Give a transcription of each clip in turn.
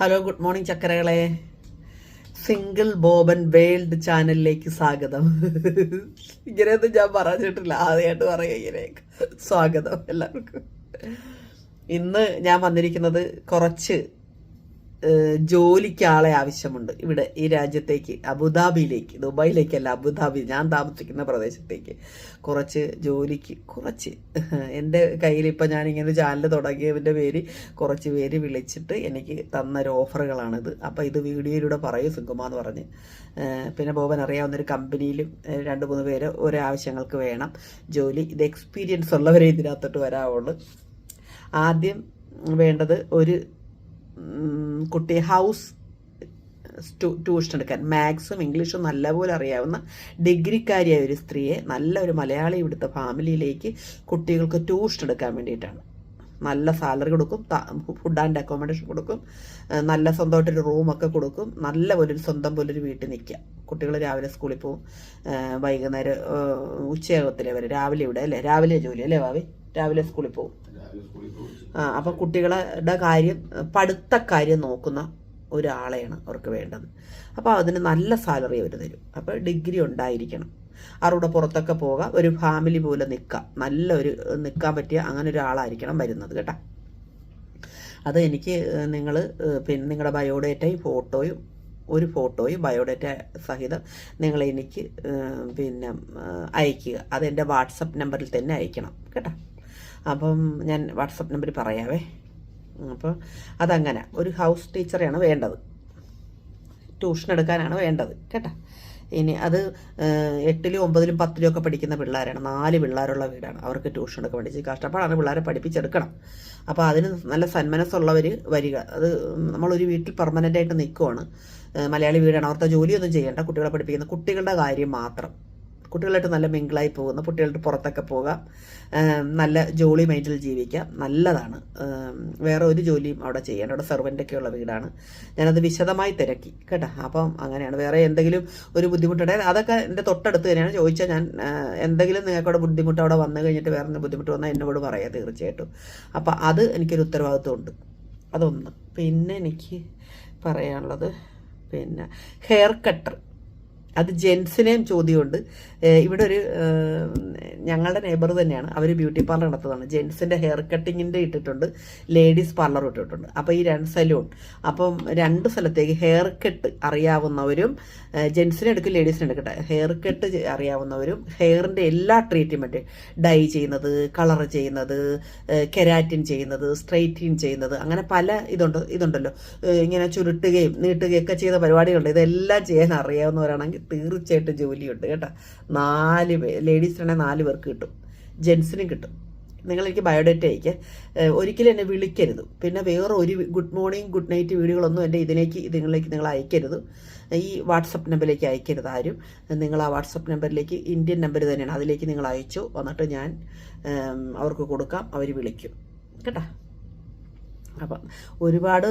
Hello good morning ചക്കരകളെ. Single Boban world ചാനലിലേക്ക് സ്വാഗതം. ഇങ്ങനെയൊന്നും ഞാൻ പറഞ്ഞിട്ടില്ല. ആദ്യമായിട്ട് പറയുക ഇങ്ങനെ സ്വാഗതം എല്ലാവർക്കും. ഇന്ന് ഞാൻ വന്നിരിക്കുന്നത് കുറച്ച് ജോലിക്ക് ആളെ ആവശ്യമുണ്ട്. ഇവിടെ ഈ രാജ്യത്തേക്ക് അബുദാബിയിലേക്ക് ദുബായിലേക്കല്ല അബുദാബി ഞാൻ താമസിക്കുന്ന പ്രദേശത്തേക്ക്. കുറച്ച് ജോലിക്ക് കുറച്ച്. എന്റെ കയ്യിൽ ഇപ്പം ഞാനിങ്ങനെ ചാനൽ തുടങ്ങിയതിന്റെ പേര് കുറച്ച് പേര് വിളിച്ചിട്ട് എനിക്ക് തന്ന ഒരു ഓഫറുകളാണിത്. അപ്പോൾ ഇത് വീഡിയോയിലൂടെ പറയൂ സുഗമ എന്ന് പറഞ്ഞ്. പിന്നെ ബോബൻ അറിയാവുന്നൊരു കമ്പനിയിലും രണ്ട് മൂന്ന് പേര് ഓരോ ആവശ്യങ്ങൾക്ക് വേണം ജോലി. ഇത് എക്സ്പീരിയൻസ് ഉള്ളവരെ ഇതിനകത്തോട്ട് വരാവുള്ളൂ. ആദ്യം വേണ്ടത് ഒരു കുട്ടി ഹൗസ് ട്യൂഷൻ എടുക്കാൻ. മാത്സും ഇംഗ്ലീഷും നല്ലപോലെ അറിയാവുന്ന ഡിഗ്രിക്കാരിയായ ഒരു സ്ത്രീയെ നല്ല ഒരു മലയാളി ഇവിടുത്തെ ഫാമിലിയിലേക്ക് കുട്ടികൾക്ക് ട്യൂഷൻ എടുക്കാൻ വേണ്ടിയിട്ടാണ്. നല്ല സാലറി കൊടുക്കും ഫുഡ് ആൻഡ് അക്കോമഡേഷൻ കൊടുക്കും നല്ല സ്വന്തമായിട്ടൊരു റൂമൊക്കെ കൊടുക്കും നല്ല ഒരു സ്വന്തം പോലെ ഒരു വീട്ടിൽ നിൽക്കുക. കുട്ടികൾ രാവിലെ സ്കൂളിൽ ഏഹ് വൈകുന്നേരം ഉച്ചയാകത്തിലെ വരെ രാവിലെ ഇവിടെ അല്ലേ? രാവിലെ ജോലി അല്ലേ ഭാവി? രാവിലെ സ്കൂളിൽ പോകും. ആ അപ്പം കുട്ടികളുടെ കാര്യം പഠിത്ത കാര്യം നോക്കുന്ന ഒരാളെയാണ് അവർക്ക് വേണ്ടത്. അപ്പോൾ അതിന് നല്ല സാലറി അവർ തരും. അപ്പോൾ ഡിഗ്രി ഉണ്ടായിരിക്കണം. അവരുടെ പുറത്തൊക്കെ പോകാം ഒരു ഫാമിലി പോലെ നിൽക്കാം നല്ലൊരു നിൽക്കാൻ പറ്റിയ അങ്ങനെ ഒരാളായിരിക്കണം വരുന്നത് കേട്ടോ. അത് എനിക്ക് നിങ്ങൾ പിന്നെ നിങ്ങളുടെ ബയോഡേറ്റയും ഫോട്ടോയും ഒരു ഫോട്ടോയും ബയോഡേറ്റ സഹിതം നിങ്ങൾ എനിക്ക് പിന്നെ അയക്കുക അതെന്റെ വാട്സപ്പ് നമ്പറിൽ തന്നെ അയക്കണം കേട്ടോ. അപ്പം ഞാൻ വാട്സപ്പ് നമ്പർ പറയാവേ. അപ്പോൾ അതങ്ങനെ ഒരു ഹൗസ് ടീച്ചറെയാണ് വേണ്ടത്. ട്യൂഷൻ എടുക്കാനാണ് വേണ്ടത് കേട്ടോ. ഇനി അത് എട്ടിലും ഒമ്പതിലും പത്തിലും ഒക്കെ പഠിക്കുന്ന പിള്ളേരാണ് നാല് പിള്ളേരുള്ള വീടാണ്. അവർക്ക് ട്യൂഷൻ എടുക്കാൻ പഠിച്ച് കഷ്ടപ്പാടാണ് പിള്ളേരെ പഠിപ്പിച്ചെടുക്കണം. അപ്പോൾ അതിന് നല്ല സന്മനസ്സുള്ളവർ വരിക. അത് നമ്മളൊരു വീട്ടിൽ പെർമനന്റ് ആയിട്ട് നിൽക്കുവാണ് മലയാളി വീടാണ്. അവർക്ക് ജോലിയൊന്നും ചെയ്യേണ്ട കുട്ടികളെ പഠിപ്പിക്കുന്ന കുട്ടികളുടെ കാര്യം മാത്രം. കുട്ടികളായിട്ട് നല്ല മിങ്കിളായി പോകുന്ന കുട്ടികളുടെ പുറത്തൊക്കെ പോകാം. നല്ല ജോളി മൈൻഡിൽ ജീവിക്കാം. നല്ലതാണ്. വേറെ ഒരു ജോലിയും അവിടെ ചെയ്യേണ്ട അവിടെ സെർവന്റൊക്കെ ഉള്ള വീടാണ്. ഞാനത് വിശദമായി തിരക്കി കേട്ടോ. അപ്പം അങ്ങനെയാണ്. വേറെ എന്തെങ്കിലും ഒരു ബുദ്ധിമുട്ടുണ്ടായത് അതൊക്കെ എന്റെ തൊട്ടടുത്ത് തന്നെയാണ്. ചോദിച്ചാൽ ഞാൻ എന്തെങ്കിലും എന്തെങ്കിലും നിങ്ങൾക്കവിടെ ബുദ്ധിമുട്ട് അവിടെ വന്നു കഴിഞ്ഞിട്ട് വേറെ ബുദ്ധിമുട്ട് വന്നാൽ എന്നോട് പറയാം തീർച്ചയായിട്ടും. അപ്പം അത് എനിക്കൊരു ഉത്തരവാദിത്വമുണ്ട്. അതൊന്ന്. പിന്നെ എനിക്ക് പറയാനുള്ളത് പിന്നെ ഹെയർ കട്ടർ അത് ജെൻസിനെയും ചോദ്യമുണ്ട്. ഇവിടെ ഒരു ഞങ്ങളുടെ നെയ്ബർ തന്നെയാണ്. അവർ ബ്യൂട്ടി പാർലർ നടത്തുന്നതാണ്. ജെൻസിന്റെ ഹെയർ കട്ടിങ്ങിന്റെ ഇട്ടിട്ടുണ്ട്. ലേഡീസ് പാർലർ ഇട്ടിട്ടുണ്ട്. അപ്പോൾ ഈ രണ്ട് സലൂൺ അപ്പം രണ്ട് സ്ഥലത്തേക്ക് ഹെയർ കട്ട് അറിയാവുന്നവരും ജെൻസിനെ എടുക്കും ലേഡീസിനെ എടുക്കട്ടെ ഹെയർ കട്ട് അറിയാവുന്നവരും ഹെയറിന്റെ എല്ലാ ട്രീറ്റ്മെന്റും ഡൈ ചെയ്യുന്നത് കളർ ചെയ്യുന്നത് കെരാറ്റിൻ ചെയ്യുന്നത് സ്ട്രൈറ്റിൻ ചെയ്യുന്നത് അങ്ങനെ പല ഇതുണ്ട് ഇതുണ്ടല്ലോ. ഇങ്ങനെ ചുരുട്ടുകയും നീട്ടുകയും ഒക്കെ ചെയ്യുന്ന പരിപാടികളുണ്ട്. ഇതെല്ലാം ചെയ്യാൻ അറിയാവുന്നവരാണെങ്കിൽ തീർച്ചയായിട്ടും ജോലിയുണ്ട് കേട്ടോ. നാല് പേ ലേഡീസിനാണെങ്കിൽ നാല് പേർക്ക് കിട്ടും. ജെൻസിനും കിട്ടും. നിങ്ങൾ എനിക്ക് ബയോഡേറ്റ അയക്കുക ഏഹ് ഒരിക്കലും എന്നെ വിളിക്കരുത്. പിന്നെ വേറെ ഒരു ഗുഡ് മോർണിംഗ് ഗുഡ് നൈറ്റ് വീഡിയോകളൊന്നും എന്റെ ഇതിലേക്ക് ഇതിലേക്ക് നിങ്ങൾ അയക്കരുത്. ഈ വാട്സപ്പ് നമ്പറിലേക്ക് അയക്കരുത് ആരും. നിങ്ങൾ ആ വാട്സപ്പ് നമ്പറിലേക്ക് ഇന്ത്യൻ നമ്പർ തന്നെയാണ്. അതിലേക്ക് നിങ്ങൾ അയച്ചു. വന്നിട്ട് ഞാൻ അവർക്ക് കൊടുക്കാം. അവർ വിളിക്കും. കേട്ടോ? അപ്പം ഒരുപാട്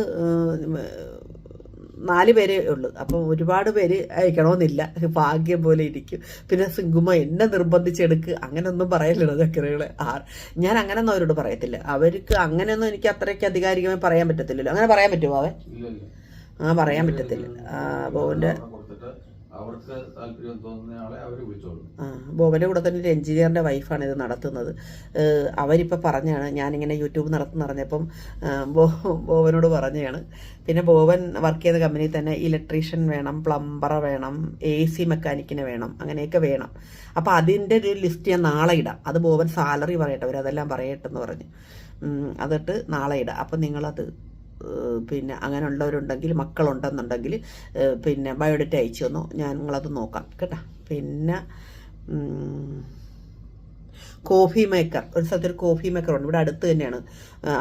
നാല് പേരേ ഉള്ളൂ. അപ്പം ഒരുപാട് പേര് അയക്കണമെന്നില്ല. ഭാഗ്യം പോലെ ഇരിക്കും. പിന്നെ സിംഗുമ എന്നെ നിർബന്ധിച്ചെടുക്ക്. അങ്ങനെയൊന്നും പറയല്ലോ ചക്കരകളെ. ആർ ഞാൻ അങ്ങനെയൊന്നും അവരോട് പറയത്തില്ല. അവർക്ക് അങ്ങനെയൊന്നും എനിക്ക് അത്രയ്ക്ക് അധികാരികമായി പറയാൻ പറ്റത്തില്ലല്ലോ. അങ്ങനെ പറയാൻ പറ്റുമോ അവൻ. ആ പറയാൻ പറ്റത്തില്ല. ആ അവന്റെ അവർക്ക് താല്പര്യം തോന്നുന്ന ആളെ അവർ വിളിച്ചോളും. ബോബന്റെ കൂടെ തന്നെ ഒരു എഞ്ചിനീയറിന്റെ വൈഫാണ് ഇത് നടത്തുന്നത്. അവരിപ്പോൾ പറഞ്ഞാണ് ഞാനിങ്ങനെ യൂട്യൂബ് നടത്തുന്ന പറഞ്ഞപ്പം ബോ ബോബനോട് പറഞ്ഞാണ്. പിന്നെ ബോബൻ വർക്ക് ചെയ്ത കമ്പനിയിൽ തന്നെ ഇലക്ട്രീഷ്യൻ വേണം പ്ലംബർ വേണം എ സി മെക്കാനിക്കിനെ വേണം അങ്ങനെയൊക്കെ വേണം. അപ്പോൾ അതിന്റെ ഒരു ലിസ്റ്റ് ഞാൻ നാളെ ഇടാം. അത് ബോബൻ സാലറി പറയട്ടെ അവരതെല്ലാം പറയട്ടെന്ന് പറഞ്ഞു. അതിട്ട് നാളെ ഇടാം. അപ്പം നിങ്ങളത് പിന്നെ അങ്ങനെയുള്ളവരുണ്ടെങ്കിൽ മക്കളുണ്ടെന്നുണ്ടെങ്കിൽ പിന്നെ ബയോഡേറ്റ അയച്ചു തന്നു. ഞാൻ നിങ്ങളത് നോക്കാം കേട്ടോ? പിന്നെ കോഫി മേക്കർ. ഒരു സ്ഥലത്തൊരു കോഫി മേക്കർ ഉണ്ട്. ഇവിടെ അടുത്ത് തന്നെയാണ്.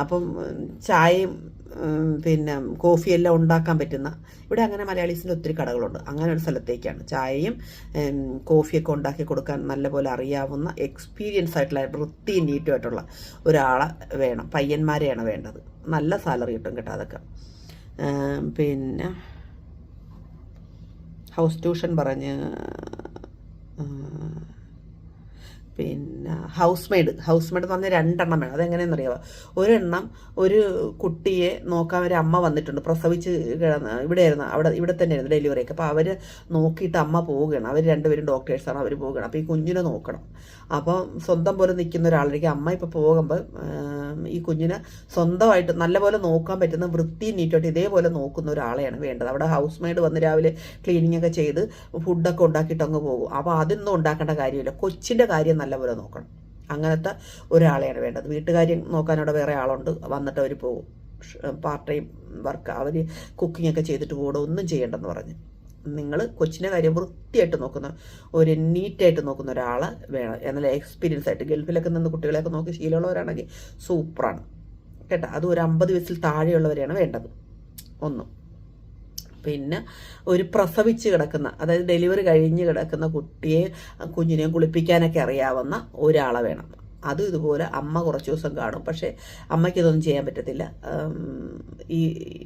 അപ്പം ചായയും പിന്നെ കോഫിയെല്ലാം ഉണ്ടാക്കാൻ പറ്റുന്ന ഇവിടെ അങ്ങനെ മലയാളീസിന്റെ ഒത്തിരി കടകളുണ്ട്. അങ്ങനെ ഒരു സ്ഥലത്തേക്കാണ്. ചായയും കോഫിയൊക്കെ ഉണ്ടാക്കി കൊടുക്കാൻ നല്ലപോലെ അറിയാവുന്ന എക്സ്പീരിയൻസ് ആയിട്ടുള്ള വൃത്തി നീറ്റുമായിട്ടുള്ള ഒരാളെ വേണം പയ്യന്മാരെയാണ് വേണ്ടത്. നല്ല സാലറി കിട്ടും കേട്ടോ അതൊക്കെ. പിന്നെ ഹൗസ് ട്യൂഷൻ പറഞ്ഞ് പിന്നെ ഹൗസ് മെയ്ഡ് ഹൗസ് മെയ്ഡ് എന്ന് പറഞ്ഞാൽ രണ്ടെണ്ണം വേണം. അതെങ്ങനെയെന്ന് അറിയാമോ ഒരെണ്ണം ഒരു കുട്ടിയെ നോക്കാൻ ഒരു അമ്മ വന്നിട്ടുണ്ട്. പ്രസവിച്ച് കിടന്ന് ഇവിടെയായിരുന്നു. അവിടെ ഇവിടെ തന്നെയായിരുന്നു ഡെലിവറി ഒക്കെ. അപ്പോൾ അവർ നോക്കിയിട്ട് അമ്മ പോവുകയാണ്. അവർ രണ്ടുപേരും ഡോക്ടേഴ്സാണ് അവർ പോവുകയാണ്. അപ്പോൾ ഈ കുഞ്ഞിനെ നോക്കണം. അപ്പം സ്വന്തം പോലെ നിൽക്കുന്ന ഒരാളായിരിക്കും അമ്മ ഇപ്പോൾ പോകുമ്പോൾ ഈ കുഞ്ഞിനെ സ്വന്തമായിട്ട് നല്ലപോലെ നോക്കാൻ പറ്റുന്ന വൃത്തി നീറ്റായിട്ട് ഇതേപോലെ നോക്കുന്ന ഒരാളെയാണ് വേണ്ടത്. അവിടെ ഹൗസ് മെയ്ഡ് വന്ന് രാവിലെ ക്ലീനിങ് ഒക്കെ ചെയ്ത് ഫുഡൊക്കെ ഉണ്ടാക്കിയിട്ട് അങ്ങ് പോകും. അപ്പോൾ അതൊന്നും ഉണ്ടാക്കേണ്ട കാര്യമില്ല. കൊച്ചിന്റെ കാര്യം നല്ലപോലെ നോക്കണം. അങ്ങനത്തെ ഒരാളെയാണ് വേണ്ടത്. വീട്ടുകാര്യം നോക്കാനവിടെ വേറെ ആളുണ്ട്. വന്നിട്ട് അവർ പോകും പാർട്ട് ടൈം വർക്ക് അവർ കുക്കിംഗ് ഒക്കെ ചെയ്തിട്ട് കൂടെ ഒന്നും ചെയ്യേണ്ടെന്ന് പറഞ്ഞ്. നിങ്ങൾ കൊച്ചിന്റെ കാര്യം വൃത്തിയായിട്ട് നോക്കുന്ന ഒരു നീറ്റായിട്ട് നോക്കുന്ന ഒരാൾ വേണം. എന്നാൽ എക്സ്പീരിയൻസ് ആയിട്ട്. ഗൾഫിലൊക്കെ നിന്ന് കുട്ടികളെയൊക്കെ നോക്കി ശീലമുള്ളവരാണെങ്കിൽ സൂപ്പറാണ്. കേട്ടോ? അത് ഒരു അമ്പത് വയസ്സിൽ താഴെയുള്ളവരെയാണ് വേണ്ടത്. ഒന്നും. പിന്നെ ഒരു പ്രസവിച്ച് കിടക്കുന്ന അതായത് ഡെലിവറി കഴിഞ്ഞ് കിടക്കുന്ന കുട്ടിയെ കുഞ്ഞിനെയും കുളിപ്പിക്കാനൊക്കെ അറിയാവുന്ന ഒരാളെ വേണം. അതും ഇതുപോലെ അമ്മ കുറച്ച് ദിവസം കാണും. പക്ഷേ അമ്മയ്ക്ക് ഇതൊന്നും ചെയ്യാൻ പറ്റത്തില്ല. ഈ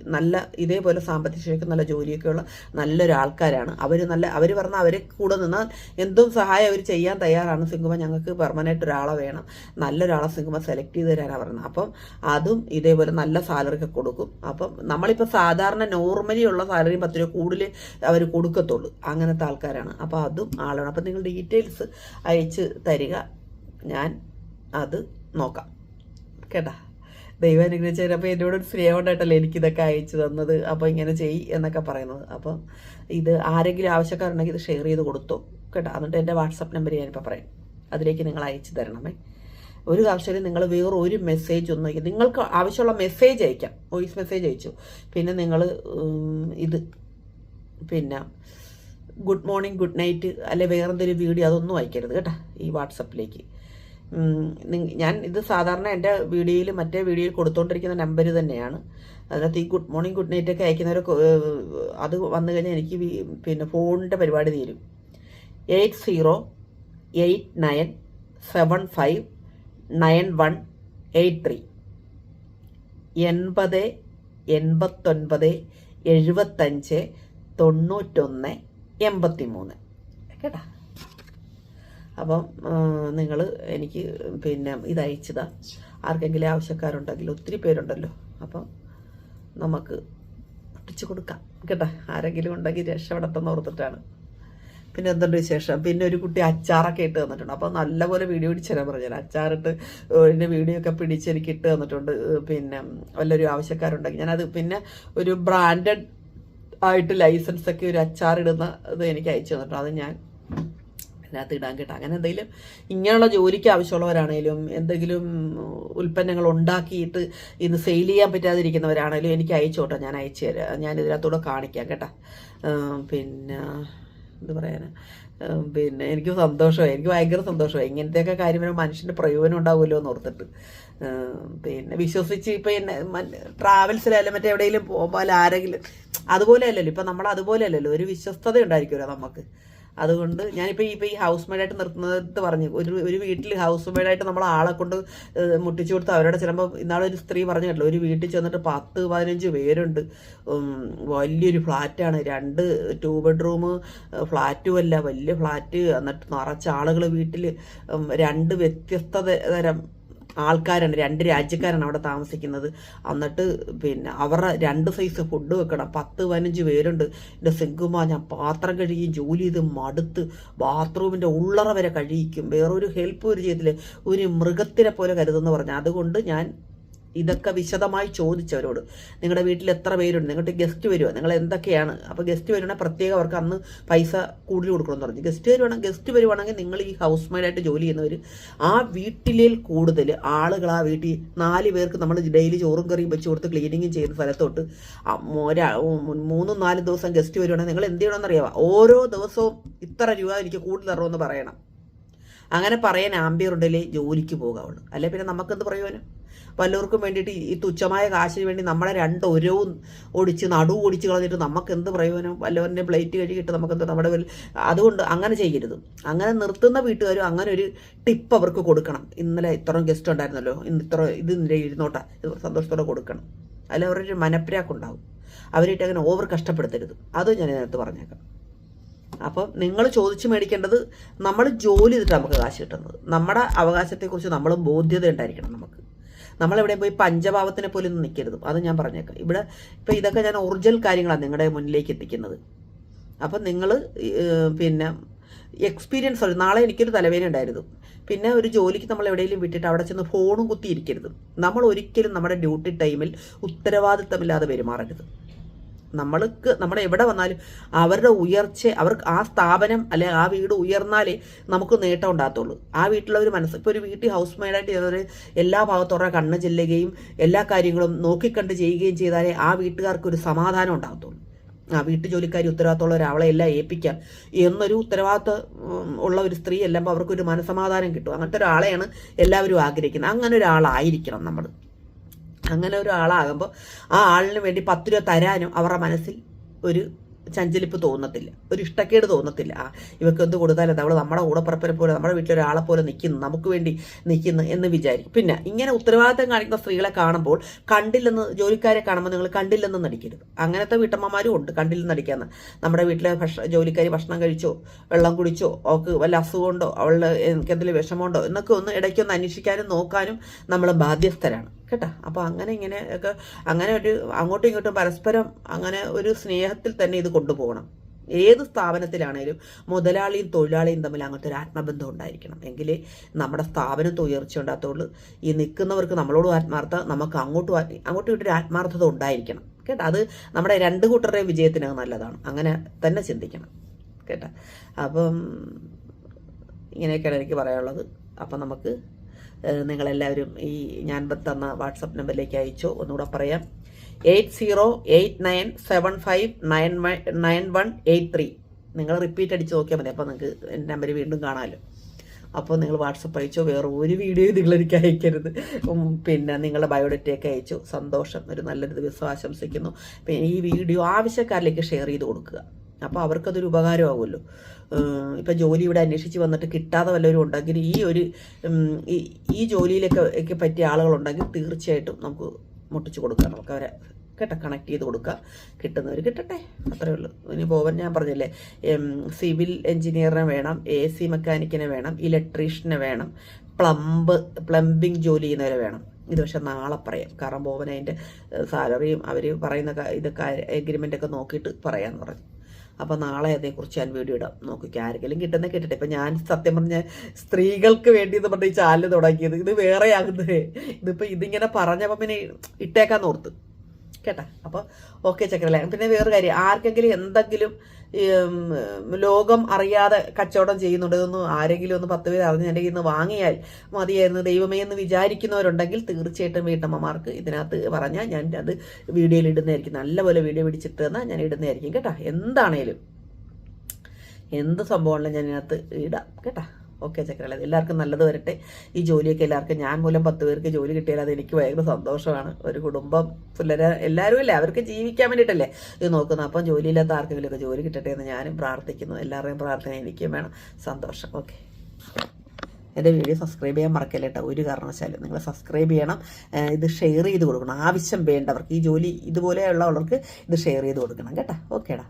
നല്ല ഇതേപോലെ സാമ്പത്തിക ശേഷം നല്ല ജോലിയൊക്കെയുള്ള നല്ലൊരു നല്ലൊരാൾക്കാരാണ് അവർ നല്ല അവർ പറഞ്ഞാൽ അവരെ കൂടെ നിന്നാൽ എന്തും സഹായം അവർ ചെയ്യാൻ തയ്യാറാണ്. സിംഗുമ ഞങ്ങൾക്ക് പെർമനന്റ് ഒരാളെ വേണം. നല്ലൊരാളെ സിംഗുമ സെലക്ട് ചെയ്ത് തരാനാണ് പറഞ്ഞത്. അപ്പം അതും ഇതേപോലെ നല്ല സാലറി ഒക്കെ കൊടുക്കും. അപ്പം നമ്മളിപ്പോൾ സാധാരണ നോർമലി ഉള്ള സാലറി പത്ത് രൂപ കൂടുതൽ അവർ കൊടുക്കത്തുള്ളൂ. അങ്ങനത്തെ ആൾക്കാരാണ്. അപ്പോൾ അതും ആളാണ്. അപ്പം നിങ്ങൾ ഡീറ്റെയിൽസ് അയച്ച് തരിക. ഞാൻ അത് നോക്കാം. കേട്ടാ? ദൈവം അനുഗ്രഹിച്ചാൽ അപ്പോൾ എന്നോട് സ്നേഹം ഉണ്ടായിട്ടല്ലേ എനിക്കിതൊക്കെ അയച്ചു തന്നത്? അപ്പോൾ ഇങ്ങനെ ചെയ് എന്നൊക്കെ പറയുന്നത്. അപ്പം ഇത് ആരെങ്കിലും ആവശ്യക്കാരുണ്ടെങ്കിൽ ഇത് ഷെയർ ചെയ്ത് കൊടുത്തു. കേട്ടോ? എന്നിട്ട് എന്റെ വാട്സപ്പ് നമ്പർ ഞാനിപ്പോൾ പറയാം. അതിലേക്ക് നിങ്ങൾ അയച്ചു തരണമേ. ഒരു ആവശ്യമില്ല നിങ്ങൾ വേറെ ഒരു മെസ്സേജ് ഒന്നും അയക്കും നിങ്ങൾക്ക് ആവശ്യമുള്ള മെസ്സേജ് അയക്കാം. വോയിസ് മെസ്സേജ് അയച്ചു. പിന്നെ നിങ്ങൾ ഇത് പിന്നെ ഗുഡ് മോർണിംഗ് ഗുഡ് നൈറ്റ് അല്ലെ വേറെന്തൊരു വീഡിയോ അതൊന്നും അയക്കരുത്. കേട്ടോ? ഈ വാട്സപ്പിലേക്ക് ഞാൻ ഇത് സാധാരണ എന്റെ വീഡിയോയിൽ മറ്റേ വീഡിയോയിൽ കൊടുത്തുകൊണ്ടിരിക്കുന്ന നമ്പർ തന്നെയാണ്. അതിനകത്ത് ഈ ഗുഡ് മോർണിംഗ് ഗുഡ് നൈറ്റ് ഒക്കെ അയക്കുന്നവരൊക്കെ അത് വന്നു കഴിഞ്ഞാൽ എനിക്ക് പിന്നെ ഫോണിന്റെ പരിപാടി തീരും. Eight zero eight nine seven five nine one eight three. എൺപത് എൺപത്തൊൻപത് എഴുപത്തഞ്ച് തൊണ്ണൂറ്റൊന്ന് എൺപത്തി മൂന്ന് കേട്ടാ? അപ്പം നിങ്ങൾ എനിക്ക് പിന്നെ ഇതയച്ചതാ ആർക്കെങ്കിലും ആവശ്യക്കാരുണ്ടെങ്കിൽ ഒത്തിരി പേരുണ്ടല്ലോ. അപ്പം നമുക്ക് ഒട്ടിച്ചു കൊടുക്കാം. കേട്ടോ? ആരെങ്കിലും ഉണ്ടെങ്കിൽ രക്ഷപ്പെടത്തെന്ന് ഓർത്തിട്ടാണ്. പിന്നെ എന്തുണ്ട് വിശേഷം? പിന്നെ ഒരു കുട്ടി അച്ചാറൊക്കെ ഇട്ട് തന്നിട്ടുണ്ട്. അപ്പോൾ നല്ലപോലെ വീഡിയോ പിടിച്ചു തരാൻ പറഞ്ഞു. അച്ചാറിട്ട് എന്റെ വീഡിയോ ഒക്കെ പിടിച്ച് എനിക്ക് ഇട്ട് തന്നിട്ടുണ്ട്. പിന്നെ വല്ലൊരു ആവശ്യക്കാരുണ്ടെങ്കിൽ ഞാനത് പിന്നെ ഒരു ബ്രാൻഡഡ് ആയിട്ട് ലൈസൻസ് ഒക്കെ ഒരു അച്ചാറിടുന്ന ഇത് എനിക്ക് അയച്ചു തന്നിട്ടുണ്ട്. അത് ഞാൻ അതിനകത്ത് ഇടാൻ കേട്ടോ. അങ്ങനെ എന്തെങ്കിലും ഇങ്ങനെയുള്ള ജോലിക്ക് ആവശ്യമുള്ളവരാണേലും എന്തെങ്കിലും ഉൽപ്പന്നങ്ങൾ ഉണ്ടാക്കിയിട്ട് ഇത് സെയിൽ ചെയ്യാൻ പറ്റാതിരിക്കുന്നവരാണേലും എനിക്ക് അയച്ചോട്ടെ ഞാൻ അയച്ചു തരാം. ഞാൻ ഇതിനകത്തൂടെ കാണിക്കാം കേട്ടോ. പിന്നെ എന്ത് പറയാനാ? പിന്നെ എനിക്ക് സന്തോഷമായി. എനിക്ക് ഭയങ്കര സന്തോഷമായി. ഇങ്ങനത്തെയൊക്കെ കാര്യം വരുമ്പോൾ മനുഷ്യന്റെ പ്രയോജനം ഉണ്ടാവുമല്ലോ എന്ന് ഓർത്തിട്ട്. പിന്നെ വിശ്വസിച്ച് ഇപ്പം എന്നെ ട്രാവൽസിലായാലും മറ്റേ എവിടെയെങ്കിലും പോകുമ്പോൾ ആരെങ്കിലും അതുപോലെ അല്ലല്ലോ ഇപ്പം നമ്മൾ അതുപോലെ അല്ലല്ലോ ഒരു വിശ്വസ്തത ഉണ്ടായിരിക്കുമല്ലോ നമുക്ക്. അതുകൊണ്ട് ഞാനിപ്പോൾ ഇപ്പോൾ ഈ ഹൗസ് മെയ്ഡായിട്ട് നിർത്തുന്നത് പറഞ്ഞു. ഒരു ഒരു വീട്ടിൽ ഹൗസ് മെയ്ഡായിട്ട് നമ്മൾ ആളെ കൊണ്ട് മുട്ടിച്ചു കൊടുത്ത് അവരുടെ ചിലപ്പോൾ ഇന്നാളെ ഒരു സ്ത്രീ പറഞ്ഞു കേട്ടോ ഒരു വീട്ടിൽ ചെന്നിട്ട് പത്ത് പതിനഞ്ച് പേരുണ്ട്. വലിയൊരു ഫ്ലാറ്റാണ് രണ്ട് ടു ബെഡ്റൂം ഫ്ലാറ്റും അല്ല വലിയ ഫ്ലാറ്റ് എന്നിട്ട് നിറച്ച ആളുകൾ വീട്ടിൽ രണ്ട് വ്യത്യസ്ത തരം ആൾക്കാരാണ് രണ്ട് രാജ്യക്കാരാണ് അവിടെ താമസിക്കുന്നത്. എന്നിട്ട് പിന്നെ അവരുടെ രണ്ട് സൈസ് ഫുഡ് വെക്കണം. പത്ത് പതിനഞ്ച് പേരുണ്ട്. എന്റെ സിങ്കുമാ ഞാൻ പാത്രം കഴുകി ജോലി ചെയ്ത് മടുത്ത് ബാത്റൂമിന്റെ ഉള്ളറ വരെ കഴിയിക്കും. വേറൊരു ഹെൽപ്പ് ഒരു ചെയ്തില്ല ഒരു മൃഗത്തിനെ പോലെ കരുതെന്ന് പറഞ്ഞു അതുകൊണ്ട് ഞാൻ ഇതൊക്കെ വിശദമായി ചോദിച്ചവരോട്. നിങ്ങളുടെ വീട്ടിൽ എത്ര പേരുണ്ട്? നിങ്ങളുടെ ഗസ്റ്റ് വരുമോ നിങ്ങൾ എന്തൊക്കെയാണ്? അപ്പോൾ ഗസ്റ്റ് വരുവാണെങ്കിൽ പ്രത്യേകം അവർക്ക് അന്ന് പൈസ കൂടുതൽ കൊടുക്കണമെന്ന് പറഞ്ഞു. ഗസ്റ്റ് വരുവാണെങ്കിൽ ഗസ്റ്റ് വരുവാണെങ്കിൽ നിങ്ങൾ ഈ ഹൗസ് മെയ്ഡായിട്ട് ജോലി ചെയ്യുന്നവർ ആ വീട്ടിലേൽ കൂടുതൽ ആളുകൾ ആ വീട്ടിൽ നാല് പേർക്ക് നമ്മൾ ഡെയിലി ചോറും കറിയും വെച്ച് കൊടുത്ത് ക്ലീനിങ്ങും ചെയ്യുന്ന സ്ഥലത്തോട്ട് ഒരാ- മൂന്നും നാലും ദിവസം ഗസ്റ്റ് വരുവാണെങ്കിൽ നിങ്ങൾ എന്ത് ചെയ്യണമെന്ന് അറിയാം ഓരോ ദിവസവും ഇത്ര രൂപ എനിക്ക് കൂടുതൽ തരണമെന്ന് പറയണം. അങ്ങനെ പറയാൻ ആംബിയർ ഉണ്ടെങ്കിലേ ജോലിക്ക് പോകാവുള്ളൂ. അല്ലെ പിന്നെ നമുക്കെന്ത് പ്രയോജനം? വല്ലവർക്കും വേണ്ടിയിട്ട് ഈ- തുച്ഛമായ കാശിന് വേണ്ടി നമ്മളെ രണ്ട് ഒരവും ഒടിച്ച് നടുവ് ഒടിച്ച് കളഞ്ഞിട്ട് നമുക്ക് എന്ത് പ്രയോജനം? വല്ലവരുടെ പ്ലേറ്റ് കഴുകിയിട്ട് നമുക്കെന്ത് നമ്മുടെ അതുകൊണ്ട് അങ്ങനെ ചെയ്യരുത്. അങ്ങനെ നിർത്തുന്ന വീട്ടുകാരും അങ്ങനെ ഒരു ടിപ്പ് അവർക്ക് കൊടുക്കണം. ഇന്നലെ ഇത്രയും ഗസ്റ്റ് ഉണ്ടായിരുന്നല്ലോ. ഇന്ന് ഇത്ര ഇത് ഇന്നലെ സന്തോഷത്തോടെ കൊടുക്കണം. അതിൽ അവരുടെ ഒരു മനപ്രാക്കുണ്ടാവും അവരായിട്ട് അങ്ങനെ ഓവർ കഷ്ടപ്പെടുത്തരുത്. അതും ഞാൻ ഇതിനകത്ത് പറഞ്ഞേക്കാം. അപ്പം നിങ്ങൾ ചോദിച്ച് മേടിക്കേണ്ടത് നമ്മൾ ജോലി ചെയ്തിട്ട് നമുക്ക് കാശ് കിട്ടുന്നത്. നമ്മുടെ അവകാശത്തെക്കുറിച്ച് നമ്മൾ ബോധ്യത ഉണ്ടായിരിക്കണം നമുക്ക്. നമ്മളെവിടെ പോയി പഞ്ചഭാവത്തിനെ പോലും നിൽക്കരുത്. അത് ഞാൻ പറഞ്ഞേക്കാം. ഇവിടെ ഇപ്പം ഇതൊക്കെ ഞാൻ ഒറിജിനൽ കാര്യങ്ങളാണ് നിങ്ങളുടെ മുന്നിലേക്ക് എത്തിക്കുന്നത്. അപ്പം നിങ്ങൾ പിന്നെ എക്സ്പീരിയൻസ് ഒരു നാളെ എനിക്കൊരു തലവേദന ഉണ്ടായിരുന്നു. പിന്നെ ഒരു ജോലിക്ക് നമ്മൾ എവിടെയെങ്കിലും വിട്ടിട്ട് അവിടെ ചെന്ന് ഫോണും കുത്തിയിരിക്കരുത്. നമ്മൾ ഒരിക്കലും നമ്മുടെ ഡ്യൂട്ടി ടൈമിൽ ഉത്തരവാദിത്തമില്ലാതെ പെരുമാറരുത്. നമ്മൾക്ക് നമ്മുടെ എവിടെ വന്നാലും അവരുടെ ഉയർച്ച അവർക്ക് ആ സ്ഥാപനം അല്ലെ ആ വീട് ഉയർന്നാലേ നമുക്ക് നേട്ടം ഉണ്ടാകത്തുള്ളൂ. ആ വീട്ടിലൊരു മനസ്സ് ഇപ്പോൾ ഒരു വീട്ടിൽ ഹൗസ് മെയ്ഡായിട്ട് ചെയ്തവർ എല്ലാ ഭാഗത്തോടെ കണ്ണ് ചെല്ലുകയും എല്ലാ കാര്യങ്ങളും നോക്കിക്കണ്ട് ചെയ്യുകയും ചെയ്താലേ ആ വീട്ടുകാർക്ക് ഒരു സമാധാനം ഉണ്ടാകത്തുള്ളൂ. ആ വീട്ടു ജോലിക്കാരി ഉത്തരവാദിത്തമുള്ള ഒരാളെ എല്ലാം ഏൽപ്പിക്കാം എന്നൊരു ഉത്തരവാദിത്വം ഉള്ള ഒരു സ്ത്രീ എല്ലാം അവർക്കൊരു മനസമാധാനം കിട്ടും. അങ്ങനത്തെ ഒരാളെയാണ് എല്ലാവരും ആഗ്രഹിക്കുന്നത്. അങ്ങനെ ഒരാളായിരിക്കണം നമ്മൾ. അങ്ങനെ ഒരാളാകുമ്പോൾ ആ ആളിന് വേണ്ടി പത്ത് രൂപ തരാനും അവരുടെ മനസ്സിൽ ഒരു ചഞ്ചലിപ്പ് തോന്നത്തില്ല. ഒരു ഇഷ്ടക്കേട് തോന്നത്തില്ല. ആ ഇവർക്ക് എന്ത് കൊടുത്താലും നമ്മൾ നമ്മുടെ കൂടപ്പുറപ്പിനെ പോലെ നമ്മുടെ വീട്ടിൽ ഒരാളെ പോലെ നിൽക്കുന്നു നമുക്ക് വേണ്ടി നിൽക്കുന്നു എന്ന് വിചാരിക്കും. പിന്നെ ഇങ്ങനെ ഉത്തരവാദിത്തം കാണിക്കുന്ന സ്ത്രീകളെ കാണുമ്പോൾ കണ്ടില്ലെന്ന് ജോലിക്കാരെ കാണുമ്പോൾ നിങ്ങൾ കണ്ടില്ലെന്ന് നടിക്കരുത്. അങ്ങനത്തെ വീട്ടമ്മമാരും ഉണ്ട്. കണ്ടില്ലെന്ന് നടിക്കാന്ന്. നമ്മുടെ വീട്ടിലെ ഭക്ഷ ജോലിക്കാരി ഭക്ഷണം കഴിച്ചോ വെള്ളം കുടിച്ചോ അവൾക്ക് വല്ല അസുഖമുണ്ടോ അവളുടെ എന്തെങ്കിലും വിഷമമുണ്ടോ എന്നൊക്കെ ഒന്ന് ഇടയ്ക്കൊന്ന് അന്വേഷിക്കാനും നോക്കാനും നമ്മൾ ബാധ്യസ്ഥരാണ്. കേട്ടോ. അപ്പോൾ അങ്ങനെ ഇങ്ങനെ ഒക്കെ അങ്ങനെ ഒരു അങ്ങോട്ടും ഇങ്ങോട്ടും പരസ്പരം അങ്ങനെ ഒരു സ്നേഹത്തിൽ തന്നെ ഇത് കൊണ്ടുപോകണം. ഏത് സ്ഥാപനത്തിലാണേലും മുതലാളിയും തൊഴിലാളിയും തമ്മിൽ അങ്ങനത്തെ ഒരു ആത്മബന്ധം ഉണ്ടായിരിക്കണം. എങ്കിലേ നമ്മുടെ സ്ഥാപനത്തെ ഉയർച്ച ഉണ്ടാകത്തുള്ളൂ. ഈ നിൽക്കുന്നവർക്ക് നമ്മളോട് ആത്മാർത്ഥ നമുക്ക് അങ്ങോട്ടും അങ്ങോട്ടും ഒരു ആത്മാർത്ഥത ഉണ്ടായിരിക്കണം. കേട്ടോ? അത് നമ്മുടെ രണ്ട് കൂട്ടരുടെയും വിജയത്തിന് നല്ലതാണ്. അങ്ങനെ തന്നെ ചിന്തിക്കണം. കേട്ടോ? അപ്പം ഇങ്ങനെയൊക്കെയാണ് എനിക്ക് പറയാനുള്ളത്. അപ്പം നമുക്ക് നിങ്ങളെല്ലാവരും ഈ ഞാൻ തന്ന വാട്സപ്പ് നമ്പറിലേക്ക് അയച്ചു. ഒന്നുകൂടെ പറയാം. Eight zero eight nine seven five nine nine one eight three. നിങ്ങൾ റിപ്പീറ്റ് അടിച്ച് നോക്കിയാൽ മതി. അപ്പോൾ നിങ്ങൾക്ക് എന്റെ നമ്പർ വീണ്ടും കാണാമല്ലോ. അപ്പോൾ നിങ്ങൾ വാട്സപ്പ് അയച്ചോ? വേറെ ഒരു വീഡിയോ നിങ്ങൾ എനിക്ക് അയക്കരുത്. പിന്നെ നിങ്ങളുടെ ബയോഡേറ്റയൊക്കെ അയച്ചു. സന്തോഷം. ഒരു നല്ലൊരു ദിവസം ആശംസിക്കുന്നു. പിന്നെ ഈ വീഡിയോ ആവശ്യക്കാരിലേക്ക് ഷെയർ ചെയ്ത് കൊടുക്കുക. അപ്പോൾ അവർക്കതൊരു ഉപകാരമാകുമല്ലോ. ഇപ്പം ജോലി ഇവിടെ അന്വേഷിച്ച് വന്നിട്ട് കിട്ടാതെ വല്ലവരും ഉണ്ടെങ്കിൽ ഈ ഒരു ഈ ജോലിയിലൊക്കെ പറ്റിയ ആളുകളുണ്ടെങ്കിൽ തീർച്ചയായിട്ടും നമുക്ക് മുട്ടിച്ച് കൊടുക്കാം. നമുക്ക് അവരെ കേട്ടോ കണക്ട് ചെയ്ത് കൊടുക്കുക കിട്ടുന്നവർ കിട്ടട്ടെ. അത്രേ ഉള്ളൂ. ഇനി പോവൻ ഞാൻ പറഞ്ഞില്ലേ സിവിൽ എഞ്ചിനീയറിനെ വേണം എ സി മെക്കാനിക്കിനെ വേണം ഇലക്ട്രീഷ്യനെ വേണം പ്ലംബ് പ്ലംബിംഗ് ജോലി ചെയ്യുന്നവരെ വേണം. ഇത് പക്ഷെ നാളെ പറയാം. കാരണം ബോബൻ അതിന്റെ സാലറിയും അവർ പറയുന്ന ഇത് ഇതൊക്കെ എഗ്രിമെന്റ് ഒക്കെ നോക്കിയിട്ട് പറയാമെന്ന് പറഞ്ഞു. അപ്പോൾ നാളെ അതേക്കുറിച്ച് ഞാൻ വീഡിയോ ഇടാം. നോക്കിക്കോ ആരെങ്കിലും കിട്ടുന്ന കിട്ടട്ടെ. ഇപ്പം ഞാൻ സത്യം പറഞ്ഞ സ്ത്രീകൾക്ക് വേണ്ടി എന്ന് പറഞ്ഞ ഈ ചാനൽ തുടങ്ങിയത്. ഇത് വേറെ ആകുന്നത് ഇതിപ്പോൾ ഇതിങ്ങനെ പറഞ്ഞപ്പോൾ പിന്നെ ഇട്ടേക്കാന്ന് ഓർത്ത്. കേട്ടാ? അപ്പോൾ ഓക്കെ ചക്രല്ലേ പിന്നെ വേറൊരു കാര്യം. ആർക്കെങ്കിലും എന്തെങ്കിലും ലോകം അറിയാതെ കച്ചവടം ചെയ്യുന്നുണ്ട് ഇതൊന്നും ആരെങ്കിലും ഒന്ന് പത്ത് പേര് അറിഞ്ഞ് എന്റെ നിന്ന് വാങ്ങിയാൽ മതിയായിരുന്നു. ദൈവമേ എന്ന് വിചാരിക്കുന്നവരുണ്ടെങ്കിൽ തീർച്ചയായിട്ടും വീട്ടമ്മമാർക്ക് ഇതിനകത്ത് പറഞ്ഞാൽ ഞാൻ അത് വീഡിയോയിൽ ഇടുന്നതായിരിക്കും. നല്ലപോലെ വീഡിയോ പിടിച്ചിട്ട് തന്നാൽ ഞാൻ ഇടുന്നതായിരിക്കും. കേട്ടോ? എന്താണേലും. എന്ത് സംഭവമാണെങ്കിലും ഞാൻ ഇതിനകത്ത് ഇടാം. കേട്ടോ? ഓക്കെ ചക്കരള എല്ലാവർക്കും നല്ലത് വരട്ടെ. ഈ ജോലിയൊക്കെ എല്ലാവർക്കും ഞാൻ മൂലം പത്ത് പേർക്ക് ജോലി കിട്ടിയാൽ അത് എനിക്ക് ഭയങ്കര സന്തോഷമാണ്. ഒരു കുടുംബം പിള്ളേരെ എല്ലാവരും ഇല്ലേ അവർക്ക് ജീവിക്കാൻ വേണ്ടിയിട്ടല്ലേ? ഇത് നോക്കുന്നത് അപ്പം ജോലിയില്ലാത്ത ആർക്കെങ്കിലുമൊക്കെ ജോലി കിട്ടട്ടെ എന്ന് ഞാനും പ്രാർത്ഥിക്കുന്നു. എല്ലാവരുടെയും പ്രാർത്ഥന എനിക്കും വേണം. സന്തോഷം. ഓക്കെ. എന്റെ വീഡിയോ സബ്സ്ക്രൈബ് ചെയ്യാൻ മറക്കല്ല കേട്ടോ? ഒരു കാരണവശാലും നിങ്ങൾ സബ്സ്ക്രൈബ് ചെയ്യണം. ഇത് ഷെയർ ചെയ്ത് കൊടുക്കണം. ആവശ്യം വേണ്ടവർക്ക് ഈ ജോലി ഇതുപോലെയുള്ളവർക്ക് ഇത് ഷെയർ ചെയ്ത് കൊടുക്കണം കേട്ടോ. ഓക്കേടാ.